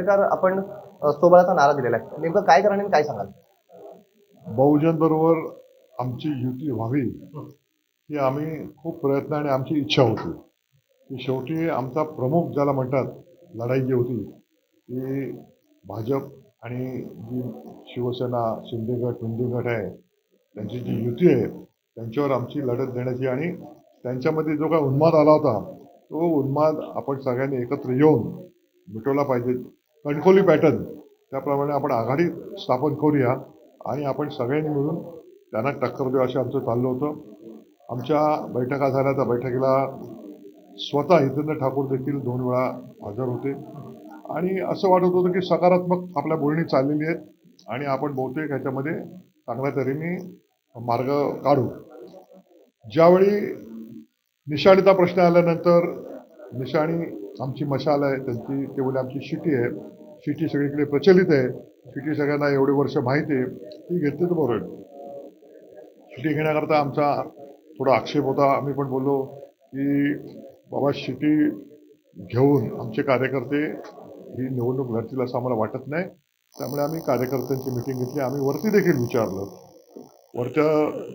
अखेरकार आपण सोबळाचा नारा दिलेला आहे. नेमकं काय करणार काय सांगाल? बहुजन बरोबर आमची युती व्हावी ही. आम्ही खूप प्रयत्न आणि आमची इच्छा होती. की शेवटी आमचा प्रमुख ज्याला म्हणतात लढाई जी होती ती भाजप आणि जी शिवसेना शिंदे गट मिंदे गट आहे त्यांची जी युती आहे त्यांच्यावर आमची लढत देण्याची आणि त्यांच्यामध्ये जो काय उन्माद आला होता तो उन्माद आपण सगळ्यांनी एकत्र येऊन मिटवला पाहिजे. कणकोली पॅटर्न. त्याप्रमाणे आपण आघाडी स्थापन करूया आणि आपण सगळ्यांनी मिळून त्यांना टक्कर देऊ असं आमचं चाललं होतं. आमच्या बैठका झाल्या त्या बैठकीला स्वतः हितेंद्र ठाकूर देखील दोन वेळा हजर होते. आणि असं वाटत होतं की सकारात्मक आपल्या बोलणी चाललेली आहेत आणि आपण बहुतेक ह्याच्यामध्ये चांगल्या तऱ्हेने मार्ग काढू. ज्यावेळी निशाणीचा प्रश्न आल्यानंतर निशाणी आमची मशाल आहे त्यांची ते आमची शिटी आहे. शिटी सगळीकडे प्रचलित आहे. शिटी सगळ्यांना एवढे वर्ष माहिती आहे. ती घेतली तर बरं. शिटी घेण्याकरता आमचा थोडा आक्षेप होता. आम्ही पण बोललो की बाबा शिटी घेऊन आमचे कार्यकर्ते ही निवडणूक लढतील असं आम्हाला वाटत नाही. त्यामुळे आम्ही कार्यकर्त्यांची मिटिंग घेतली. आम्ही वरती देखील विचारलं. वरच्या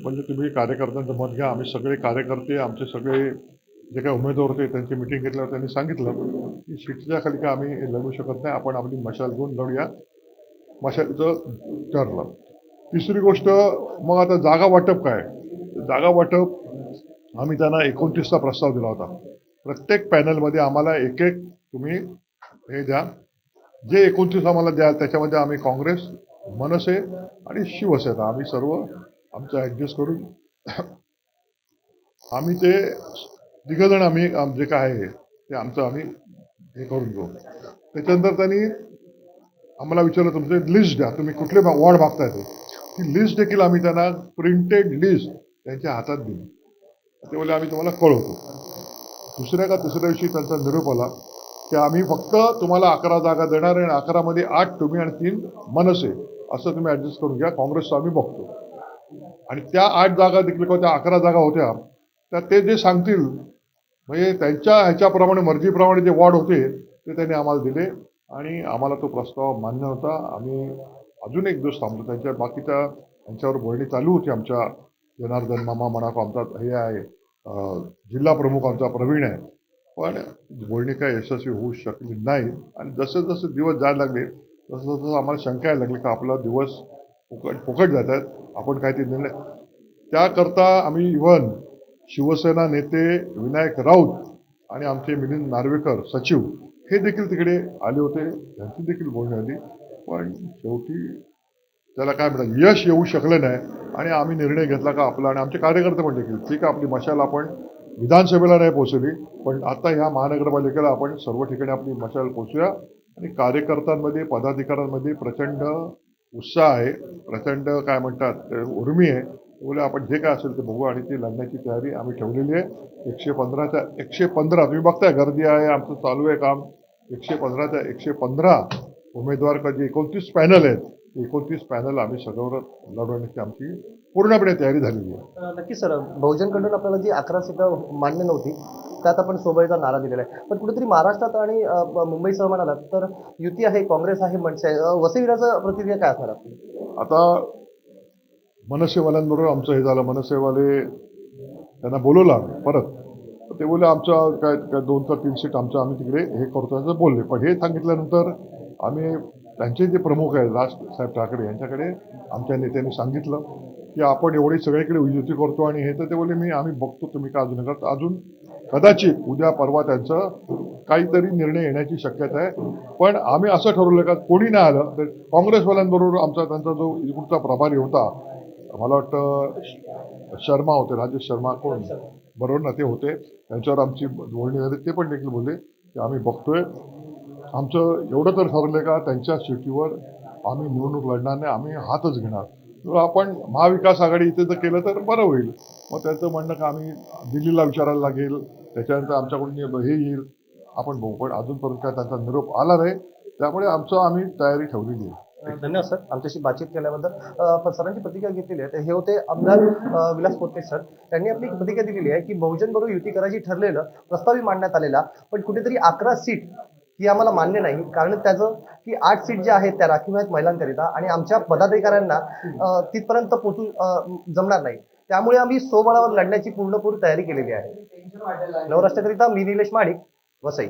म्हणजे तुम्ही कार्यकर्त्यांचं मत घ्या. आम्ही सगळे कार्यकर्ते आमचे सगळे जे काही उमेदवार होते त्यांची मिटिंग घेतल्यावर त्यांनी सांगितलं की शिटीच्या खाली काय आम्ही लढू शकत नाही आपण आपली मशाल घेऊन लढूया. मशालीचं ठरलं. तिसरी गोष्ट मग आता जागा वाटप काय? जागा वाटप आम्ही त्यांना एकोणतीसचा प्रस्ताव दिला होता. प्रत्येक पॅनलमध्ये आम्हाला एक एक तुम्ही हे द्या. जे एकोणतीस आम्हाला द्याल त्याच्यामध्ये आम्ही काँग्रेस मनसे आणि शिवसेना आम्ही सर्व आमचं ॲडजस्ट करून आम्ही ते तिघजण आम्ही आम- जे काय आहे ते आमचं आम्ही हे करून घेऊ. त्याच्यानंतर त्यांनी आम्हाला विचारलं तुमचे लिस्ट द्या. तुम्ही कुठले भा- वॉर्ड मागताय ते? ती लिस्ट देखील आम्ही त्यांना प्रिंटेड लिस्ट त्यांच्या हातात दिली. ते म्हणजे आम्ही तुम्हाला कळवतो. दुसऱ्या का तिसऱ्या दिवशी त्यांचा निरोप आला की आम्ही फक्त तुम्हाला अकरा जागा देणार आहे आणि अकरामध्ये आठ तुम्ही आणि तीन मनसे. असं तुम्ही ॲडजस्ट करून घ्या. काँग्रेसचं आम्ही बघतो. आणि त्या आठ जागा देखील किंवा त्या अकरा जागा होत्या त्या ते जे सांगतील म्हणजे त्यांच्या ह्याच्याप्रमाणे मर्जीप्रमाणे जे वॉर्ड होते ते त्यांनी आम्हाला दिले. आणि आम्हाला तो प्रस्ताव मान्य होता. आम्ही अजून एक दिवस थांबलो त्यांच्या बाकीच्या त्यांच्यावर बोलणी चालू होती आमच्या. जनार्दन मामा म्हणा आमचा हे आहे. जिल्हा प्रमुख आमचा प्रवीण आहे. पण बोलणी काय यशस्वी होऊ शकली नाही. आणि जसे जसे दिवस जायला लागले तसं तसं आम्हाला शंका यायला लागली का आपला दिवस फुकट फुकट जात आहेत. आपण काय ते निर्णय त्याकरता आम्ही इव्हन शिवसेना नेते विनायक राऊत आणि आमचे मिलिंद नार्वेकर सचिव हे देखील तिकडे आले होते. त्यांची देखील बोलणी आली पण शेवटी त्याला काय म्हणतात यश येऊ शकलं नाही आणि आम्ही निर्णय घेतला का आपला आणि आमचे कार्यकर्ते पण देखील ठीक आहे आपली मशाल आपण विधानसभेला नाही पोहोचवली पण आता ह्या महानगरपालिकेला आपण सर्व ठिकाणी आपली मशाल पोहोचूया आणि कार्यकर्त्यांमध्ये पदाधिकाऱ्यांमध्ये प्रचंड उत्साह आहे. प्रचंड काय म्हणतात उर्मी आहे. बोले आपण जे काय असेल ते बघू आणि ती लढण्याची तयारी आम्ही ठेवलेली आहे. एकशे पंधराच्या एकशे पंधरा तुम्ही बघताय गर्दी आहे आमचं चालू आहे काम. एकशे पंधराच्या एकशे पंधरा उमेदवार का जे एकोणतीस पॅनल आहेत ते एकोणतीस पॅनल आम्ही सगळं लढवण्याची आमची पूर्णपणे तयारी झालेली आहे. अ, नक्कीच सर. बहुजनकडून आपल्याला जी अकरा सीटं मान्य नव्हती त्यात आपण सोबळचा नारा दिलेला आहे. पण कुठेतरी महाराष्ट्रात आणि मुंबईसह म्हणालात तर युती आहे काँग्रेस आहे मनसे वसईविराचं प्रतिक्रिया काय असणार आपली? आता मनसेवाल्यांबरोबर आमचं हे झालं. मनसेवाले त्यांना बोलवलं आम्ही परत. ते बोलले आमचं काय काय दोन चार तीन सीट आमचं आम्ही तिकडे हे करतो. असं बोलले. पण हे सांगितल्यानंतर आम्ही त्यांचे जे प्रमुख आहेत राज साहेब ठाकरे यांच्याकडे आमच्या नेत्यांनी सांगितलं की आपण एवढी सगळीकडे युती करतो आणि हे तर ते बोलले मी आम्ही बघतो तुम्ही का अजून करता. अजून कदाचित उद्या परवा त्यांचं काहीतरी निर्णय येण्याची शक्यता आहे. पण आम्ही असं ठरवलं का कोणी नाही आलं तर काँग्रेसवाल्यांबरोबर आमचा त्यांचा जो इकडचा प्रभारी होता मला वाटतं शर्मा होते राजेश शर्मा कोण? बरोबर ना ते होते. त्यांच्यावर आमची बोलणी झाली ते पण देखील बोलले की आम्ही बघतोय. आमचं एवढं तर ठरलं का त्यांच्या सीटीवर आम्ही निवडणूक लढणार नाही आम्ही हातच घेणार. तर आपण महाविकास आघाडी इथे जर केलं तर बरं होईल. मग त्यांचं म्हणणं का आम्ही दिल्लीला विचारायला लागेल? त्याच्यानंतर आमच्याकडून हे येईल. आपण बघू पण अजूनपर्यंत काय त्यांचा निरोप आला नाही. त्यामुळे आमचं आम्ही तयारी ठेवलेली आहे. धन्यवाद सर. आमच्याशी बातचीत केल्याबद्दल सरांची प्रतिक्रिया घेतलेली आहे. तर हे होते आमदार विलास पोते सर. त्यांनी आपली प्रतिक्रिया दिलेली आहे की बहुजन बरोबर युती करायची ठरलेलं प्रस्तावही मांडण्यात आलेला पण कुठेतरी अकरा सीट ही आम्हाला मान्य नाही. कारण त्याचं की आठ सीट ज्या आहेत त्या राखीव आहेत महिलांकरिता आणि आमच्या पदाधिकाऱ्यांना तिथपर्यंत पोहोचू जमणार नाही. त्यामुळे आम्ही स्वबळावर लढण्याची पूर्णपूर तयारी केलेली आहे. नवराष्ट्राकरिता मी निलेश माडिक वसई.